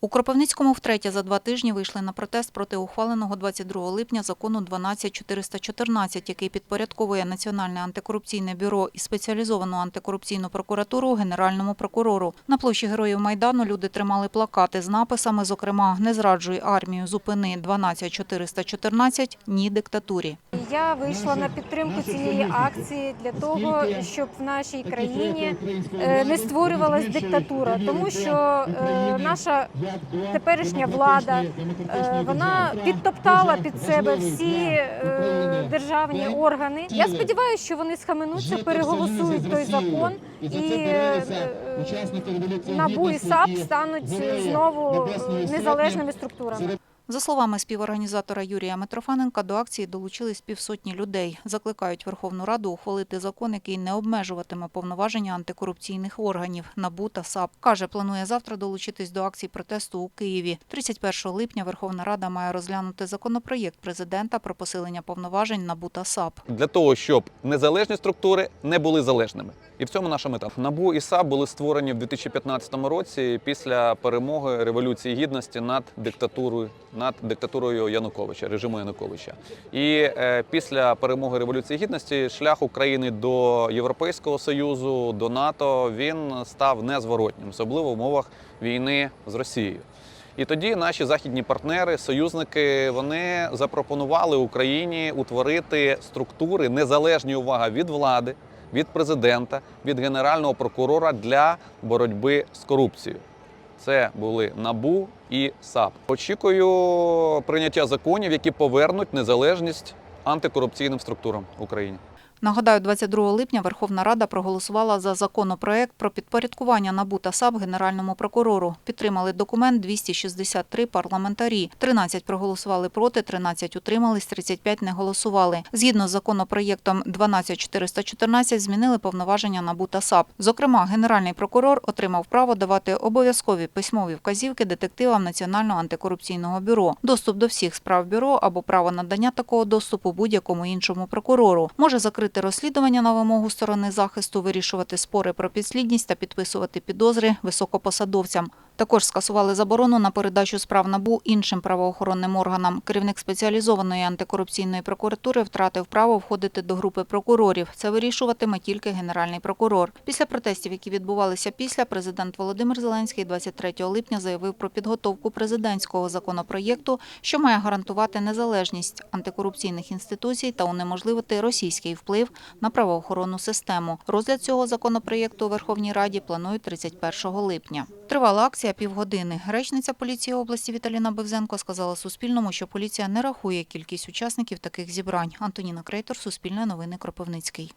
У Кропивницькому втретє за два тижні вийшли на протест проти ухваленого 22 липня закону 12414, який підпорядковує Національне антикорупційне бюро і спеціалізовану антикорупційну прокуратуру Генеральному прокурору. На площі Героїв Майдану люди тримали плакати з написами, зокрема «Не зраджуй армію, зупини 12414, ні диктатурі». Я вийшла на підтримку цієї акції для того, щоб в нашій країні е, не створювалась диктатура, тому що е, наша теперішня влада е, вона підтоптала під себе всі е, державні органи. Я сподіваюся, що вони схаменуться, переголосують той закон і е, е, НАБУ і САП стануть знову е, незалежними структурами. За словами співорганізатора Юрія Митрофаненка, до акції долучились півсотні людей. Закликають Верховну Раду ухвалити закон, який не обмежуватиме повноваження антикорупційних органів НАБУ та САП. Каже, планує завтра долучитись до акції протесту у Києві. 31 липня Верховна Рада має розглянути законопроєкт президента про посилення повноважень НАБУ та САП. для того, щоб незалежні структури не були залежними. І в цьому наша мета. НАБУ і САП були створені в 2015 році після перемоги Революції Гідності над диктатурою, над диктатурою Януковича, режиму Януковича. І е, після перемоги Революції Гідності шлях України до Європейського Союзу, до НАТО він став незворотнім, особливо в умовах війни з Росією. І тоді наші західні партнери, союзники, вони запропонували Україні утворити структури незалежні увага від влади, від президента, від генерального прокурора для боротьби з корупцією. Це були НАБУ і САП. Очікую прийняття законів, які повернуть незалежність антикорупційним структурам в Україні. Нагадаю, 22 липня Верховна Рада проголосувала за законопроект про підпорядкування НАБУ та САП Генеральному прокурору. Підтримали документ 263 парламентарі. 13 проголосували проти, 13 утримались, 35 не голосували. Згідно з законопроєктом 12414 змінили повноваження НАБУ та САП. Зокрема, Генеральний прокурор отримав право давати обов'язкові письмові вказівки детективам Національного антикорупційного бюро, доступ до всіх справ бюро або право надання такого доступу будь-якому іншому прокурору. Може закрити розслідування на вимогу сторони захисту, вирішувати спори про підслідність та підписувати підозри високопосадовцям. Також скасували заборону на передачу справ НАБУ іншим правоохоронним органам. Керівник спеціалізованої антикорупційної прокуратури втратив право входити до групи прокурорів. Це вирішуватиме тільки генеральний прокурор. Після протестів, які відбувалися після, президент Володимир Зеленський 23 липня заявив про підготовку президентського законопроєкту, що має гарантувати незалежність антикорупційних інституцій та унеможливити російський вплив на правоохоронну систему. Розгляд цього законопроєкту у Верховній Раді планують 31 липня. Тривала акція півгодини. Речниця поліції області Віталіна Бевзенко сказала Суспільному, що поліція не рахує кількість учасників таких зібрань. Антоніна Крейтор, Суспільне новини Кропивницький.